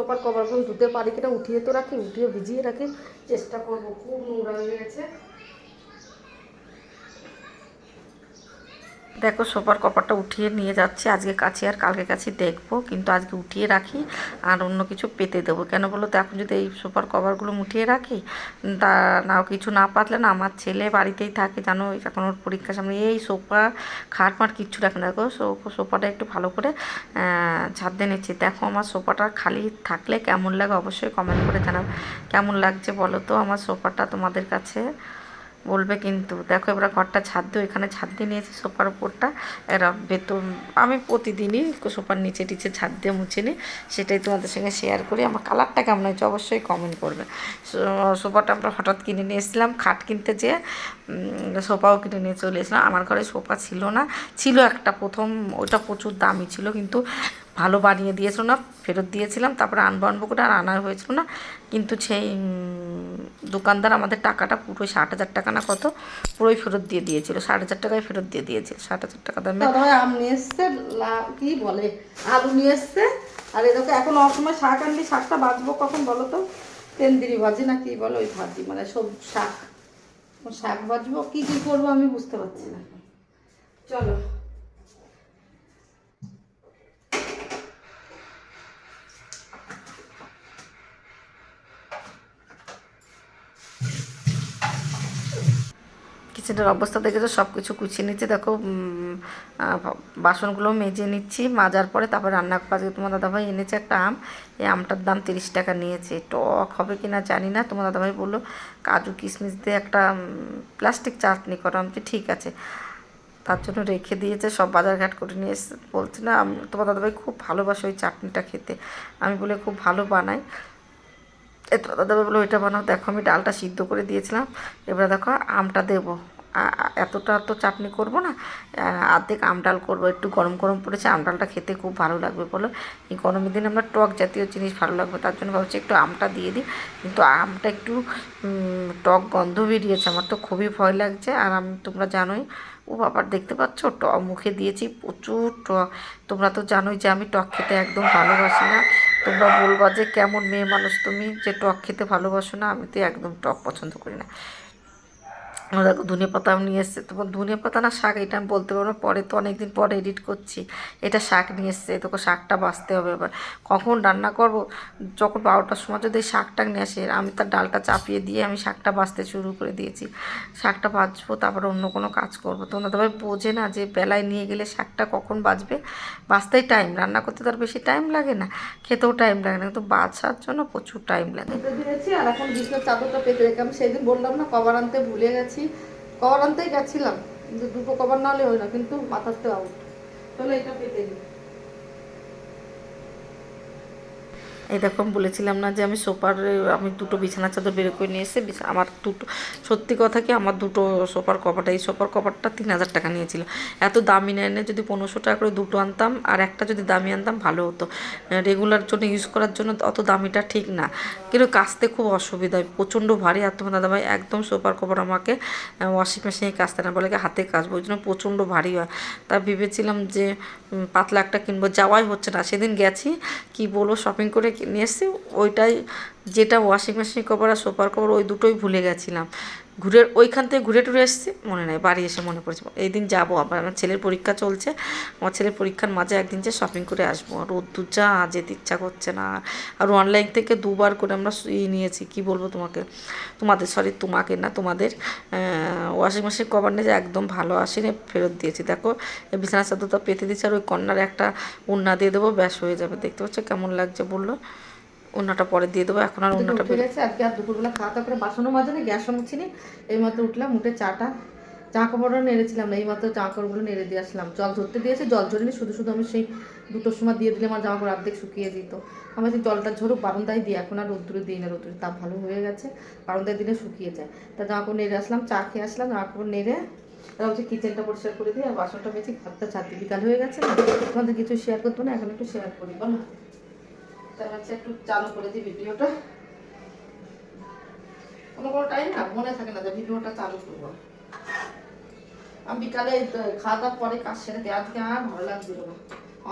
সোফার কভারগুলো ধুতে পারি কিনা উঠিয়ে তো রাখি, উঠিয়ে ভিজিয়ে রাখি। চেষ্টা করব, খুব নোংরা হয়ে গেছে। দেখো, সোফার কভারটা উঠিয়ে নিয়ে যাচ্ছি। আজকে কাছে আর কালকে কাছে দেখব, কিন্তু আজকে উঠিয়ে রাখি আর অন্য কিছু পেতে দেবো। কেন বলো তো, এখন যদি এই সোফার কভারগুলো উঠিয়ে রাখি, তা না কিছু না পাতলে না, আমার ছেলে বাড়িতেই থাকে, জানো? এখন ওর পরীক্ষার সামনে এই সোফা খাট মাট কিচ্ছু রাখে না দেখো সোফাটা একটু ভালো করে ঝাড় দিয়ে নিচ্ছি। দেখো, আমার সোফাটা খালি থাকলে কেমন লাগে অবশ্যই কমেন্ট করে জানাও। কেমন লাগছে বলো তো আমার সোফাটা তোমাদের কাছে? বলবে কিন্তু, দেখো এবার ঘরটা ছাদ দিয়ে এখানে ছাদ দিয়ে নিয়েছি সোফার উপরটা, এরা বেতন, আমি প্রতিদিনই সোফার নিচে টিচে ছাদ দিয়ে মুছে নিই, সেটাই তোমাদের সঙ্গে শেয়ার করি, আমার কালারটা কেমন হয়েছে অবশ্যই কমেন্ট করবে। সোফাটা আমরা হঠাৎ কিনে নিয়ে এসেছিলাম, খাট কিনতে যেয়ে সোফাও কিনে নিয়ে চলে এসেছিলাম, আমার ঘরে সোফা ছিল না, ছিল একটা প্রথম, ওটা প্রচুর দামি ছিল, কিন্তু ভালো বানিয়ে দিয়েছিল না, ফেরত দিয়েছিলাম, তারপরে আনব আনব করে আর আনা হয়েছিল না। কিন্তু সেই দোকানদার আমাদের টাকাটা পুরো ষাট হাজার টাকা না কত, পুরোই ফেরত দিয়ে দিয়েছিল, ষাট হাজার টাকায় ফেরত দিয়ে দিয়েছিল, ষাট হাজার টাকা দামে। আম নিয়ে এসছে কি বলে, আলু নিয়ে এসছে, আর দেখো এখন অসময় শাক আনলি শাকটা বাজবো কখন বলো তো? তেন্দিরি ভাজি না কি বলো, ওই ভাজি মানে সব শাক। শাক ভাজবো, কি কি করব আমি বুঝতে পারছি না। চলো। কিচেনের অবস্থা দেখে তো সব কিছু কুচিয়ে নিচ্ছি দেখো বাসনগুলো মেজে নিচ্ছি, মাজার পরে তারপর রান্না আজকে তোমার দাদাভাই এনেছে একটা আম। এই আমটার দাম তিরিশ টাকা নিয়েছে। টক হবে কি না জানি না। তোমার দাদাভাই বলল, কাজু কিশমিশ দিয়ে একটা প্লাস্টিক চাটনি করা। আমি ঠিক আছে। তার জন্য রেখে দিয়েছে, সব বাজারঘাট করে নিয়ে এসে বলছে, না তোমার দাদাভাই খুব ভালোবাসে ওই চাটনিটা খেতে। আমি বলে, খুব ভালো বানাই এত দাদাভাই বলে, ওইটা বানাও, দেখো, আমি ডালটা সিদ্ধ করে দিয়েছিলাম। এবারে দেখো, আমটা দেবো। এতটা তো চাটনি করব না। অর্ধেক আম ডাল করব, একটু গরম গরম পড়েছে, আম ডালটা খেতে খুব ভালো লাগবে বলো। এই গরমের দিনে আমরা টক জাতীয় জিনিস ভালো লাগবে, তার জন্য ভাবছি একটু আমটা দিয়ে দিই। কিন্তু আমটা একটু টক গন্ধ বেরিয়েছে, আমার তো খুবই ভয় লাগছে। আর আমি, তোমরা জানোই, ও বাবার দেখতে পাচ্ছ? টক মুখে দিয়েছি প্রচুর টক তোমরা তো জানোই যে আমি টক খেতে একদম ভালোবাসি না। তোমরা বলবা যে কেমন মেয়ে মানুষ তুমি যে টক খেতে ভালোবাসো না? আমি তো একদম টক পছন্দ করি না। দেখো ধনে পাতাও নিয়ে এসছে। তোমার ধনে পাতা না শাক, এটা আমি বলতে পারব পরে তো অনেকদিন পরে এডিট করছি। এটা শাক নিয়ে এসছে, তোকে শাকটা বাছতে হবে এবার। কখন রান্না করব? যখন বারোটার সময় যদি শাকটা নিয়ে আসে, আমি তার ডালটা চাপিয়ে দিয়ে আমি শাকটা বাছতে শুরু করে দিয়েছি। শাকটা বাছবো তারপরে অন্য কোনো কাজ করব। তোমরা তবে বোঝে না যে বেলায় নিয়ে গেলে শাকটা কখন বাজবে বাছতেই টাইম রান্না করতে তার বেশি টাইম লাগে না, খেতেও টাইম লাগে না, কিন্তু বাছার জন্য প্রচুর টাইম লাগে। পেতে আর এখন বিছনার চাদরটা পেতে রেখে আমি সেদিন বললাম না, কভার আনতে ভুলে গেছি। কভার আনতেই গেছিলাম। কিন্তু দুটো কভার না হলে হয় না, কিন্তু মাথাতে আউট তাহলে এটা পেতে দিই আমি বলেছিলাম না যে আমি সোফার, আমি দুটো বিছানা চাদর বের করে নিয়ে এসে আমার দুটো, সত্যি কথা কি আমার দুটো সোফার কভারটা এই সোফার কভারটা তিন হাজার টাকা নিয়েছিল। এত দামি না, যদি পনেরোশো টাকা করে দুটো আনতাম আর একটা যদি দামি আনতাম ভালো হতো। রেগুলার জন্য ইউজ করার জন্য অত দামিটা ঠিক না। কিন্তু কাচতে খুব অসুবিধা হয়, প্রচণ্ড ভারী। আর তোমার দাদাভাই একদম সোফার কভার আমাকে ওয়াশিং মেশিনে কাচতে না, বলে হাতে কাচবো, ওই জন্য প্রচণ্ড ভারী হয়। তা ভেবেছিলাম যে পাতলা একটা কিনবো, যাওয়াই হচ্ছে না। সেদিন গেছি, কি বলব শপিং করে নিয়ে এসেছি ওইটাই যেটা ওয়াশিং মেশিন কভার আর সোফার কভার ওই দুটোই ভুলে গেছিলাম। ঘুরে ওইখান থেকে ঘুরে টুরে এসেছি, মনে নেই, বাড়ি এসে মনে পড়েছে। এই দিন যাব, আবার আমার ছেলের পরীক্ষা চলছে। আমার ছেলের পরীক্ষার মাঝে একদিন যে শপিং করে আসব। আর রোদ্দুর যা, যেতে ইচ্ছা করছে না। আর অনলাইন থেকে দুবার করে আমরা ই নিয়েছি, কি বলব তোমাকে? তোমাদের সরি তোমাকে না, তোমাদের ওয়াশিং মেশিন কভার নিয়ে একদম ভালো আসেনি, ফেরত দিয়েছি। দেখো বিছানা চাদরটা পেতে দিচ্ছে আর ওই কর্নার একটা উন্না দিয়ে দেবো, ব্যাস হয়ে যাবে। দেখতে পাচ্ছ কেমন লাগছে বলল? উন্নাটা পরে দিয়ে দেবো এখন আর উন্নাটা উঠে গেছে আজকে আর দুপুরবেলা খাওয়া দাওয়া করে বাসনও মাজেনি গ্যাসও মুছিনি এই মাত্র উঠলাম উঠে চাটা চা কাপড়ও নেড়েছিলাম না এই মাত্র চা কাপড়গুলো নেড়ে দিয়ে আসলাম। জল ধরতে দিয়েছে জল ঝরিনি শুধু শুধু আমি সেই দুটোর সময় দিয়ে দিলে আমার জামা কাপড় অর্ধেক শুকিয়ে যেত। আমি যে জলটা ঝরুক বারান্দায় দিই এখন আর রোদ্দুরে দিই না রোদ্দুরে তাপ ভালো হয়ে গেছে বারান্দায় দিলে শুকিয়ে যায়। তা জামা কাপড় নেড়ে আসলাম চা খেয়ে আসলাম জামা কাপড় নেড়ে তারপর হচ্ছে কিচেনটা পরিষ্কার করে দিই আর বাসনটা বেঁচে ঘরটা ছাড়তে বিকাল হয়ে গেছে তোমাদের কিছু শেয়ার করতো না এখন একটু শেয়ার করি বলো। তার হচ্ছে একটু চালু করে দিই ভিডিওটা। কোনো কোনো টাইম না, মনে থাকে না যে ভিডিওটা চালু করব। আমি বিকালে খাওয়া পরে কাজ সেরে দেওয়া আজকে আর ভালো লাগছিল না।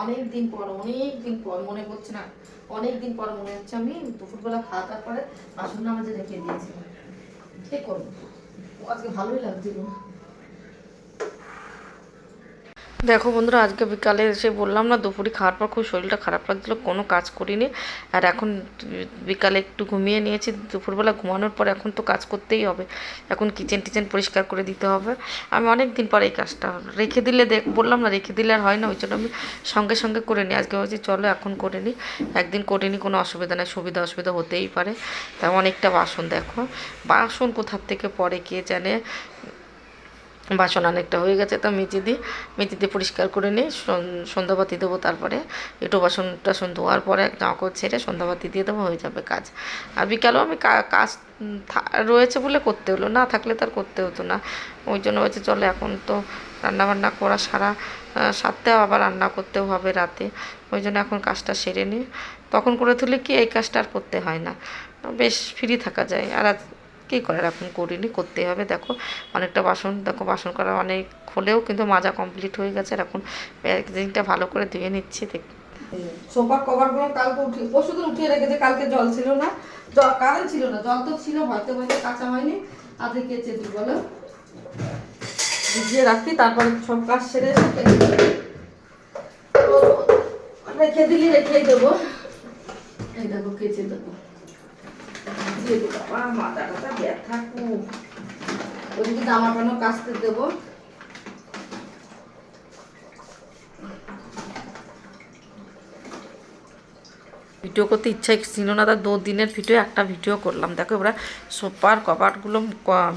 অনেক দিন পর, অনেক দিন পর, মনে করছে না। অনেক দিন পর মনে হচ্ছে আমি দুপুরবেলা খাওয়া দাওয়ার পরে বাসন নামাজে রেখে দিয়েছি। ঠিক করব। আজকে ভালোই লাগছিল। দেখো বন্ধুরা, আজকে বিকালে এসে বললাম না, দুপুরে খাওয়ার পর খুব শরীরটা খারাপ লাগছিল, কোনো কাজ করিনি। আর এখন বিকালে একটু ঘুমিয়ে নিয়েছি, দুপুরবেলা ঘুমানোর পর এখন তো কাজ করতেই হবে। এখন কিচেন টিচেন পরিষ্কার করে দিতে হবে। আমি অনেক দিন পর এই কাজটা রেখে দিলে দেখ, বললাম না, রেখে দিলে আর হয় না, ওই জন্য আমি সঙ্গে সঙ্গে করে নিই। আজকে ভাবছি চলো এখন করে নিই। একদিন করে নিই, কোনো অসুবিধা নেই, সুবিধা অসুবিধা হতেই পারে। তাই অনেকটা বাসন দেখো। বাসন কোথার থেকে পরে কে জানে? বাসন অনেকটা হয়ে গেছে, তো মেজে দিই মেজে দিয়ে পরিষ্কার করে নিই। সন- সন্ধ্যাবাতি দেবো তারপরে একটু বাসন টাসন ধোয়ার পরে কাপড় ছেড়ে সন্ধ্যাবাতি দিয়ে দেবো, হয়ে যাবে কাজ। আর বিকালেও আমি কাজ রয়েছে বলে করতে হলো, না থাকলে তার করতে হতো না। ওই জন্য হয়েছে চলে এখন তো রান্নাবান্না করা সারা সারতেও আবার রান্না করতেও হবে রাতে। ওই জন্য এখন কাজটা সেরে নিই। তখন করে তুলে কি এই কাজটা আর করতে হয় না। বেশ ফ্রি থাকা যায়। আর কী করার? এখন করিনি করতে হবে। দেখো, অনেকটা বাসন, দেখো, বাসন করা অনেক হলেও কিন্তু মাজা কমপ্লিট হয়ে গেছে। আর এখন প্যাকেজিংটা ভালো করে ধুয়ে নিচ্ছি, দেখ। সোফার কভারগুলো কালকে উঠি দিন উঠিয়ে রেখেছে, কালকে জল ছিল না। জল কারেন্ট ছিল না, জল তো ছিল, হয়তো হয়তো কাঁচা হয়নি। আজকে কেচে দিই, বলো। ভিজিয়ে রাখি, তারপরে সব কাজ সেরে এসে রেখে দিলি, রেখেই দেবো। এই দেখো, কেচে দেবো। ভিজিয়ে দেবো বাবা মাথা ব্যথা খুব ওদিকে জামা প্যান্ট কাচতে দেবো। ভিডিও করতে ইচ্ছা ছিল না তার দু দিনের ভিডিও একটা ভিডিও করলাম। দেখো এবার সোফার কভারগুলো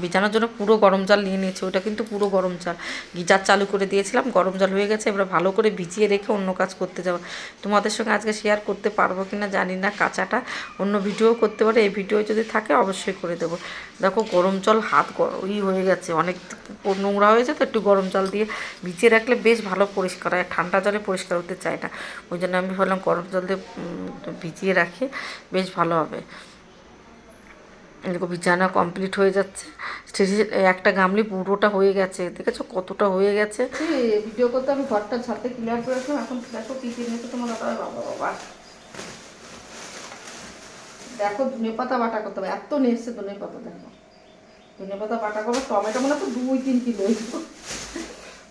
বিছানোর জন্য পুরো গরম জল নিয়ে নিয়েছি, ওটা কিন্তু পুরো গরম জল। গিজার চালু করে দিয়েছিলাম, গরম জল হয়ে গেছে, এবার ভালো করে ভিজিয়ে রেখে অন্য কাজ করতে যাব। তোমাদের সঙ্গে আজকে শেয়ার করতে পারব কি না জানি না, কাঁচাটা অন্য ভিডিও করতে পারে, এই ভিডিও যদি থাকে অবশ্যই করে দেবো। দেখো গরম জল হাত ই হয়ে গেছে, অনেক নোংরা হয়েছে তো, একটু গরম জল দিয়ে ভিজিয়ে রাখলে বেশ ভালো পরিষ্কার হয় ঠান্ডা জলে পরিষ্কার হতে চায় না। ওই জন্য আমি ভাবলাম গরম জল দিয়ে ভিজিয়ে রাখি, বেশ ভালো হবে। এরকম বিছানা কমপ্লিট হয়ে যাচ্ছে। একটা গামলি পুরোটা হয়ে গেছে। দেখেছ কতটা হয়ে গেছে? ভিডিও করতে আমি ঘরটা ছাড়তে ক্লিয়ার করেছিলাম এখন দেখো কি কি নিয়েছে তোমার বাবা বাবা দেখো ধনে পাতা বাটা করতে হবে। এত নিয়ে ধনে পাতা দেখো। ধনে পাতা বাটা করব, টমেটো মনে তো দুই, তিন কিলো।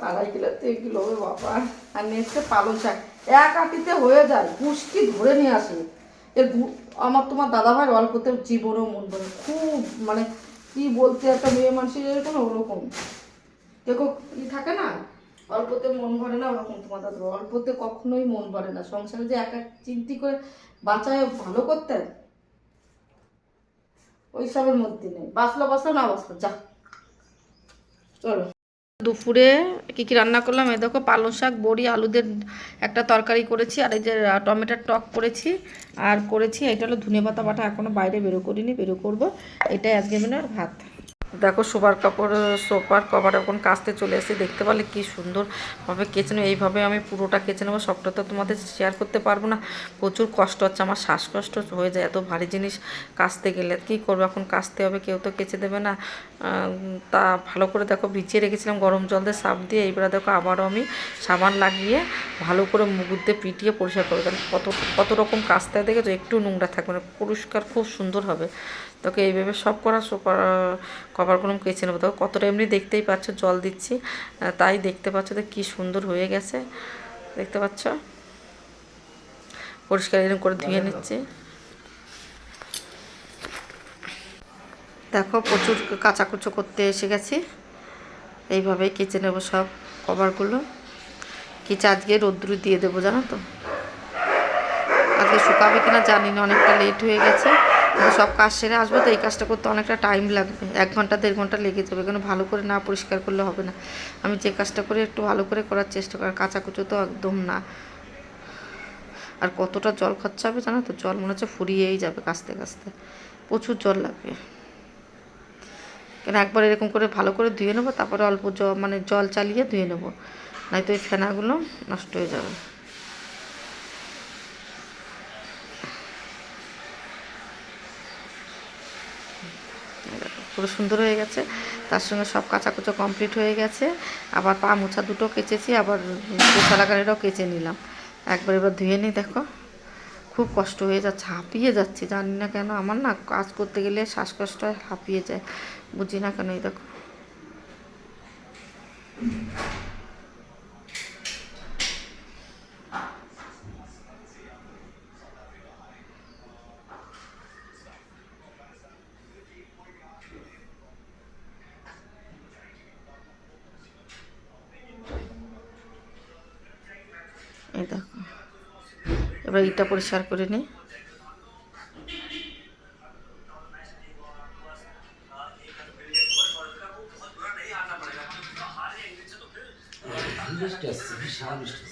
আড়াই কিলো, তিন কিলো হবে বাবা। আর নিয়ে পালং শাক। এক আটিতে হয়ে যায়, পুষ্টি ধরে নিয়ে আসে। এর আমার তোমার দাদা ভাই অল্পতে জীবনেও মন ভরে খুব মানে কি বলতে একটা মেয়ে মানুষের এরকম ওরকম। দেখো, ই থাকে না, অল্পতে মন ভরে না ওরকম তোমার দাদু অল্পতে কখনোই মন ভরে না। সংসারে যে এক এক চিন্তি করে বাঁচায়, ভালো করতে, ওই সবের মধ্যে নেই। বাঁচলো বাঁচলো, না বাঁচলো, যা। চলো। দুপুরে কী কী রান্না করলাম? এ দেখো পালং শাক, বড়ি, আলুদের একটা তরকারি করেছি, আর এই যে টমেটোর টক করেছি, আর করেছি, এটা হলো ধনে পাতা বাটা এখনও বাইরে বেরো করিনি, বেরো করব, এটাই আজকে মেনু আর ভাত। দেখো সোফার কাপড়, সোফার কভার এখন কাচতে চলে এসেছি। দেখতে পারলে কি সুন্দরভাবে কেচে নেব। এইভাবে আমি পুরোটা কেচে নেব। সবটা তো তোমাদের শেয়ার করতে পারব না। প্রচুর কষ্ট হচ্ছে। আমার শ্বাসকষ্ট হয়ে যায়। এত ভারী জিনিস কাচতে গেলে কী করব? এখন কাচতে হবে, কেউ তো কেচে দেবে না। তা ভালো করে দেখো ভিজিয়ে রেখেছিলাম গরম জল দিয়ে সাপ দিয়ে। এইবার দেখো আবারও আমি সাবান লাগিয়ে ভালো করে মুখ দিয়ে পিটিয়ে পরিষ্কার করব তাহলে কত কত রকম কাচতে দেখেছ? একটু নোংরা থাকবে না। পরিষ্কার খুব সুন্দর হবে। তোকে এইভাবে সব করা সোপার কভারগুলো কেচে নেব। দেখো কতটা এমনি দেখতেই পাচ্ছ জল দিচ্ছি। তাই দেখতে পাচ্ছ তো কী সুন্দর হয়ে গেছে। দেখতে পাচ্ছ? পরিষ্কার এরকম করে ধুয়ে নিচ্ছি। দেখো প্রচুর কাচাকুচো করতে এসে গেছি। এইভাবেই কেচে নেব সব কভারগুলো কেচে আজকে রোদ্দুরে দিয়ে দেবো জানো তো? আজকে শুকাবে কিনা জানি না অনেকটা লেট হয়ে গেছে। সব কাজ সেরে আসব, তো এই কাজটা করতে অনেকটা টাইম লাগবে। এক ঘণ্টা, দেড় ঘণ্টা লেগে যাবে, কেন ভালো করে না পরিষ্কার করলে হবে না। আমি যে কাজটা করি একটু ভালো করে করার চেষ্টা করি কাঁচাকুচো তো একদম না। আর কতটা জল খরচা হবে জানো তো? জল মনে হচ্ছে ফুরিয়েই যাবে কাস্তে কাস্তে। প্রচুর জল লাগবে। কেন একবার এরকম করে ভালো করে ধুয়ে নেব, তারপরে অল্প জল মানে জল চালিয়ে ধুয়ে নেব। নয়তো এই ফেনাগুলো নষ্ট হয়ে যাবে। পুরো সুন্দর হয়ে গেছে। তার সঙ্গে সব কাঁচাকুচো কমপ্লিট হয়ে গেছে। আবার পা মোছা দুটো কেচেছি, আবার লাগানোটাও কেচে নিলাম। একবার এবার ধুয়ে নিই, দেখো। খুব কষ্ট হয়ে যাচ্ছে, হাঁপিয়ে যাচ্ছে, জানি না কেন। আমার না কাজ করতে গেলে শ্বাসকষ্ট হাঁপিয়ে যায়। বুঝি না কেন, এই দেখো এই দেখো এবার ইটা পরিষ্কার করে নিই। আসছে বিশাল আসছে